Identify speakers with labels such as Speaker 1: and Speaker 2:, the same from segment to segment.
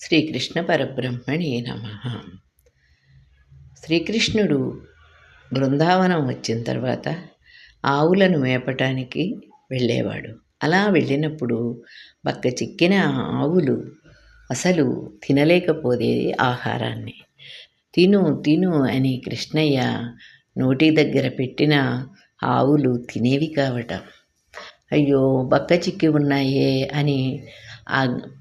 Speaker 1: శ్రీకృష్ణ పరబ్రహ్మణే నమ. శ్రీకృష్ణుడు బృందావనం వచ్చిన తర్వాత ఆవులను మేపటానికి వెళ్ళేవాడు. అలా వెళ్ళినప్పుడు బక్క చిక్కిన ఆవులు అసలు తినలేకపోయేది ఆహారాన్ని. తిను తిను అని కృష్ణయ్య నోటి దగ్గర పెట్టిన ఆవులు తినేవి కావటం. అయ్యో బక్క చిక్కి ఉన్నాయే అని ఆ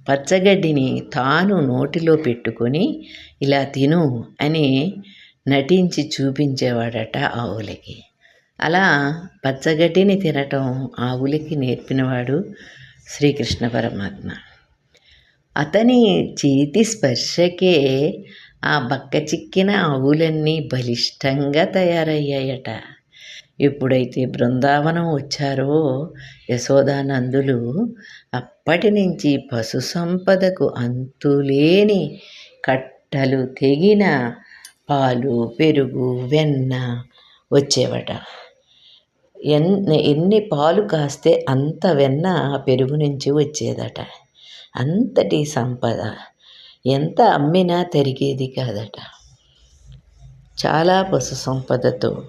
Speaker 1: పచ్చగడ్డిని తాను నోటిలో పెట్టుకొని ఇలా తిను అని నటించి చూపించేవాడట ఆవులకి అలా పచ్చగడ్డిని తినటం ఆవులకి నేర్పినవాడు శ్రీకృష్ణ పరమాత్మ. అతని చేతి స్పర్శకే ఆ బక్క చిక్కిన ఆవులన్నీ బలిష్టంగా తయారయ్యాయట. ఎప్పుడైతే బృందావనం వచ్చారో యశోదానందులు అప్పటి నుంచి పశు సంపదకు అంతులేని కట్టలు తెగిన పాలు పెరుగు వెన్న వచ్చేవట. ఎన్ని ఎన్ని పాలు కాస్తే అంత వెన్న పెరుగు నుంచి వచ్చేదట. అంతటి సంపద. ఎంత అమ్మినా తిరిగేది కాదట. చాలా పశు సంపదతో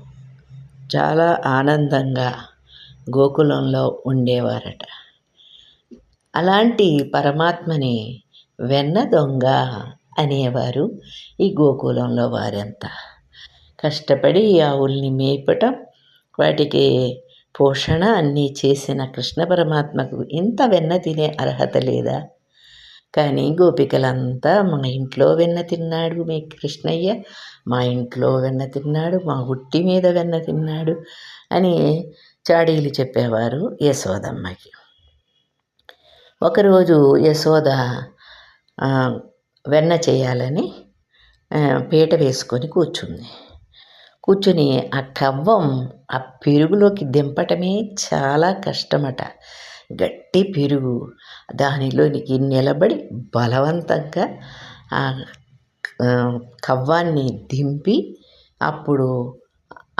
Speaker 1: చాలా ఆనందంగా గోకులంలో ఉండేవారట. అలాంటి పరమాత్మని వెన్న దొంగ అనేవారు ఈ గోకులంలో వారంతా. కష్టపడి ఆవుల్ని మేపటం వాటికి పోషణ అన్నీ చేసిన కృష్ణ పరమాత్మకు ఇంత వెన్న తినే అర్హత లేదా? కానీ గోపికలంతా మా ఇంట్లో వెన్న తిన్నాడు మీ కృష్ణయ్య. మా ఇంట్లో వెన్న తిన్నాడు మా ఉట్టి మీద వెన్న తిన్నాడు అని చాడీలు చెప్పేవారు యశోదమ్మకి. ఒకరోజు యశోద వెన్న చేయాలని పీట వేసుకొని కూర్చుంది. కూర్చుని ఆ కవ్వం ఆ పెరుగులోకి దింపటమే చాలా కష్టమట. గట్టి పెరుగు. దానిలోనికి నిలబడి బలవంతంగా ఆ కవ్వాన్ని దింపి అప్పుడు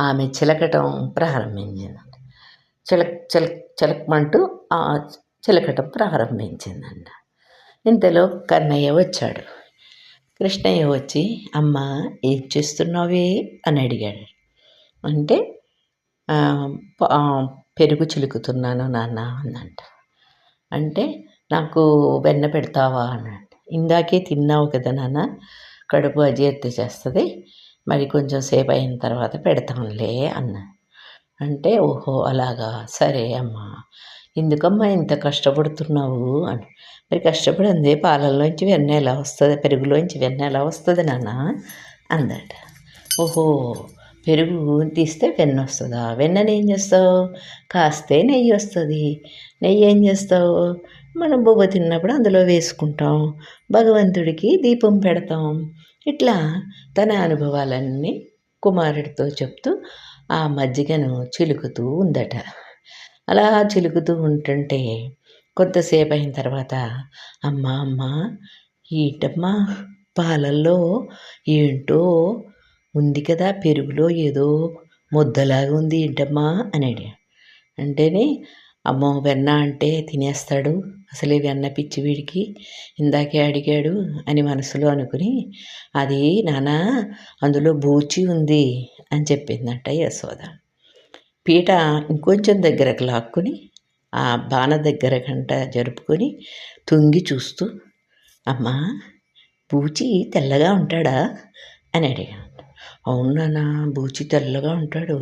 Speaker 1: ఆమె చిలకటం ప్రారంభించింది చిలక్ చిలక్ చిలకమంటూ చిలకటం ప్రారంభించిందంట. ఇంతలో కన్నయ్య వచ్చాడు. కృష్ణయ్య వచ్చి అమ్మ ఏం చేస్తున్నావే? అని అడిగాడు. అంటే పెరుగు చిలుకుతున్నాను నాన్న అందంట అంటే నాకు వెన్న పెడతావా అన్నాడు. ఇందాకే తిన్నావు కదా నాన్న కడుపు అజీర్తి చేస్తుంది మరి కొంచెం సేపు అయిన తర్వాత పెడతాంలే అన్న. అంటే ఓహో అలాగా సరే అమ్మా. ఎందుకమ్మా ఇంత కష్టపడుతున్నావు అని. మరి కష్టపడింది పాలల్లోంచి వెన్న ఎలా వస్తుంది పెరుగులోంచి వెన్న ఎలా వస్తుంది నాన్న? అందట ఓహో పెరుగు తీస్తే వెన్న వస్తుందా. వెన్నని ఏం చేస్తావు? కాస్తే నెయ్యి వస్తుంది. నెయ్యి ఏం చేస్తావు? మనం బొబ్బ తిన్నప్పుడు అందులో వేసుకుంటాం. భగవంతుడికి దీపం పెడతాం. ఇట్లా తన అనుభవాలన్నీ కుమారుడితో చెప్తూ ఆ మజ్జిగను చిలుకుతూ ఉందట. అలా చిలుకుతూ ఉంటుంటే కొంతసేపు అయిన తర్వాత అమ్మ అమ్మ ఏంటమ్మా పాలల్లో ఏంటో ఉంది కదా పెరుగులో ఏదో ముద్దలాగా ఉంది ఏంటమ్మా అని అడిగా అంటేనే అమ్మో వెన్న అంటే తినేస్తాడు అసలే వెన్న పిచ్చి వీడికి ఇందాకే అడిగాడు అని మనసులో అనుకుని అది నానా అందులో బూచి ఉంది అని చెప్పిందంట యశోద. పీట ఇంకొంచెం దగ్గరకు లాక్కుని ఆ బాణ దగ్గర గంట జరుపుకొని తుంగి చూస్తూ అమ్మా బూచి తెల్లగా ఉంటాడా అని అడిగాను అవునా బూచి తెల్లగా ఉంటాడు.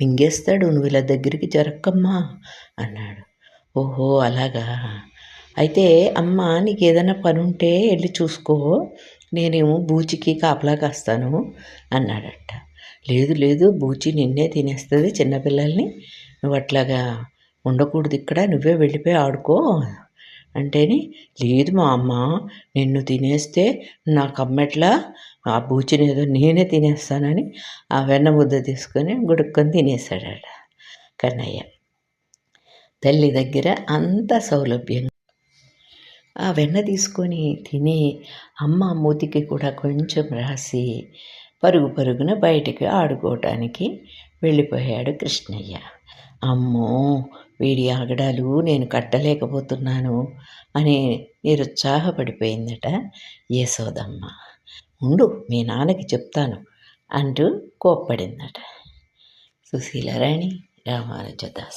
Speaker 1: మింగేస్తాడు. నువ్వు ఇలా దగ్గరికి జరక్కమ్మా అన్నాడు. ఓహో అలాగా? అయితే అమ్మ నీకు ఏదైనా పని ఉంటే వెళ్ళి చూసుకో. నేనేమో బూచికి కాపలా కాస్తాను అన్నాడట. లేదు లేదు బూచి నిన్నే తినేస్తుంది చిన్నపిల్లల్ని నువ్వు అట్లాగా ఉండకూడదు ఇక్కడ నువ్వే వెళ్ళిపోయి ఆడుకో అంటేని. లేదు మా అమ్మ నిన్ను తినేస్తే నా కమ్మెట్లా ఆ బూచిని ఏదో నేనే తినేస్తానని ఆ వెన్న ముద్ద తీసుకొని గుడుక్కొని తినేసాడట కన్నయ్య. తల్లి దగ్గర అంత సౌలభ్యం. ఆ వెన్న తీసుకొని తిని అమ్మ మూతికి కూడా కొంచెం రాసి పరుగు పరుగున బయటికి ఆడుకోవటానికి వెళ్ళిపోయాడు కృష్ణయ్య. అమ్మో వీడి ఆగడాలు నేను కట్టలేకపోతున్నాను అని నిరుత్సాహపడిపోయిందట యశోదమ్మ. ఉండు మీ నాన్నకి చెప్తాను అంటూ కోప్పడిందట. సుశీలరాణి రామానుజదాస్.